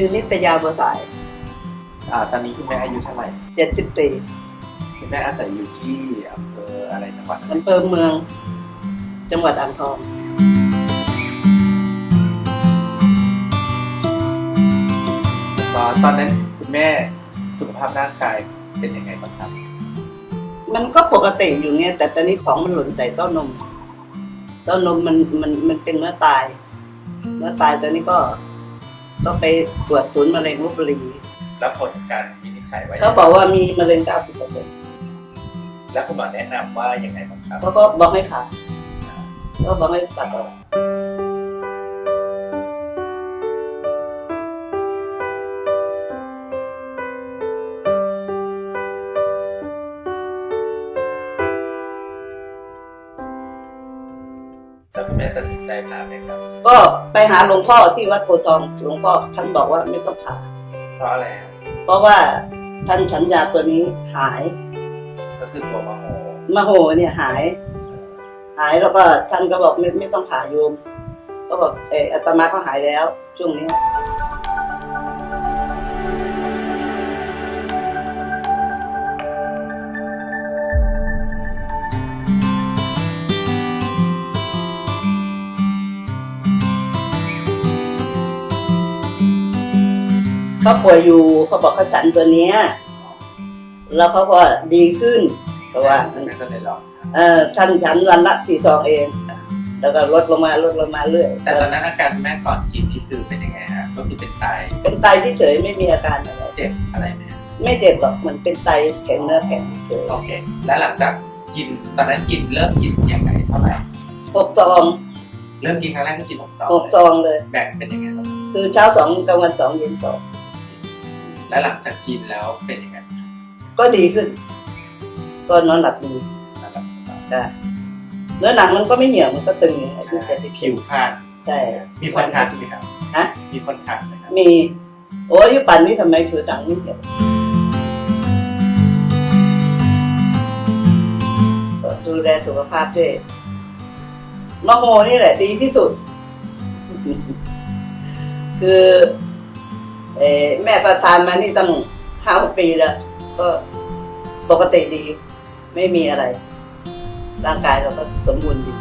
ชื่อนิตยาบัวสาย อ่า ตอนนี้คุณแม่อายุเท่าไหร่เจ็ดสิบสี่คุณแม่อาศัยอยู่ที่อำเภออะไรจังหวัดอะไรอำเภอเมือง จังหวัดอ่างทองตอนตอนนั้นคุณแม่สุขภาพร่างกายเป็นยังไงบ้างครับ มันก็ปกติอยู่เงี้ยแต่ตอนนี้ของมันหล่นใส่เต้านมเต้านมมันมันมันเป็นเนื้อตาย เนื้อตายตอนนี้ก็ ต้องไปตรวจศูนย์มะเร็งลพบุรีแล้วผลการวินิจฉัยไว้เขาบอกว่ามีมะเร็งเก้าสิบเปอร์เซ็นต์แล้วคุณหมอแนะนำว่ายังไงบ้างครับเขาก็บอกให้ผ่าก็บอกให้ตัดออก คุณแม่ตัดสินใจผ่าไหมครับ ก็ไปหาหลวงพ่อที่วัดโพธิ์ทองหลวงพ่อท่านบอกว่าไม่ต้องผ่าเพราะอะไรฮะเพราะว่าท่านฉันยาตัวนี้หายก็คือตัวมะโหมโหเนี่ยหาย หายแล้วก็ท่านก็บอกไม่ไม่ต้องผ่าโยม ก็บอกเอออาตมาก็หายแล้วช่วงนี้ เขาป่วยอยู่เขาบอกเขาฉันตัวเนี้ยแล้วเขาก็ดีขึ้นเพราะว่าคุณแม่ก็เลยลองเออท่านฉันวันละสี่ซองเอง แล้วก็ลดลงมาลดลงมาเรื่อยแต่ตอนนั้นอาการแม่ก่อนกินนี่คือเป็นยังไงฮะก็คือเป็นไตเป็นไตที่เฉยไม่มีอาการอะไรเจ็บอะไรไหมฮะไม่เจ็บหรอกเหมือนเป็นไตแข็งเนื้อแข็งเฉยโอเค แล้วหลังจากกินตอนนั้นกินเริ่มกินยังไงเท่าไหร่หกซองเริ่มกินครั้งแรกก็กินหกซองหกซองเลยแบ่งเป็นยังไงบ้างคือเช้าสองกลางวันสองเย็นสอง แล้วหลังจากกินแล้วเป็นยังไงก็ดีขึ้น ก็นอนหลับดีระดับสบายจ้ะเนื้อหนังมันก็ไม่เหี่ยวมันก็ตึงอายุใช่เจ็ดสิบผิวพรรณใช่มีคนทักไหมครับฮะมีคนทักไหมครับมีโอ้ยอายุป่านนี้ทำไมผิวหนังไม่เหี่ยวก็ดูแลสุขภาพด้วยมะโมนี่แหละดีที่สุด คือ เออแม่ก็ทานมานี่ตั้งห้าหกปีแล้ว ก็ปกติดี ไม่มีอะไร ร่างกายเราก็สมบูรณ์ดี